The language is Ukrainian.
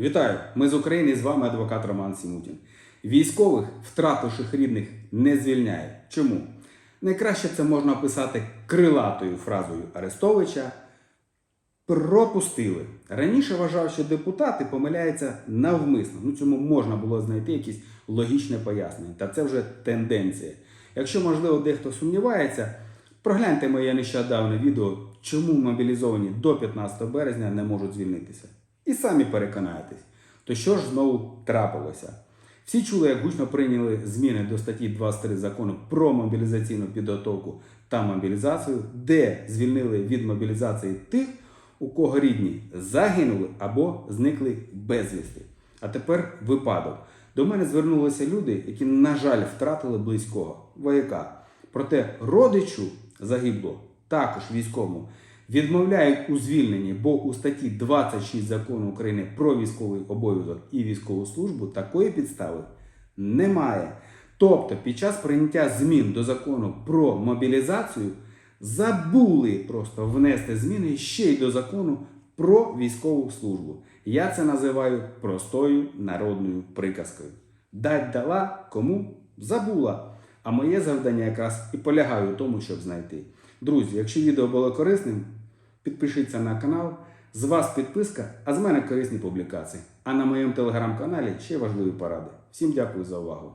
Вітаю! Ми з України, з вами адвокат Роман Сімутін. Військових, втративших рідних, не звільняє. Чому? Найкраще це можна описати крилатою фразою Арестовича. Пропустили. Раніше вважав, що депутати помиляються навмисно. Ну цьому можна було знайти якесь логічне пояснення. Та це вже тенденція. Якщо, можливо, дехто сумнівається, прогляньте моє нещодавне відео, чому мобілізовані до 15 березня не можуть звільнитися. І самі переконаєтесь, то що ж знову трапилося? Всі чули, як гучно прийняли зміни до статті 23 закону про мобілізаційну підготовку та мобілізацію, де звільнили від мобілізації тих, у кого рідні загинули або зникли безвісти. А тепер випадок. До мене звернулися люди, які, на жаль, втратили близького вояка. Проте родичу загиблого, також військовому, відмовляють у звільненні, бо у статті 26 закону України про військовий обов'язок і військову службу такої підстави немає. Тобто, під час прийняття змін до закону про мобілізацію забули просто внести зміни ще й до закону про військову службу. Я це називаю простою народною приказкою. Дать дала кому забула. А моє завдання якраз і полягає у тому, щоб знайти. Друзі, якщо відео було корисним, підпишіться на канал. З вас підписка, а з мене корисні публікації. А на моєму телеграм-каналі ще важливі поради. Всім дякую за увагу.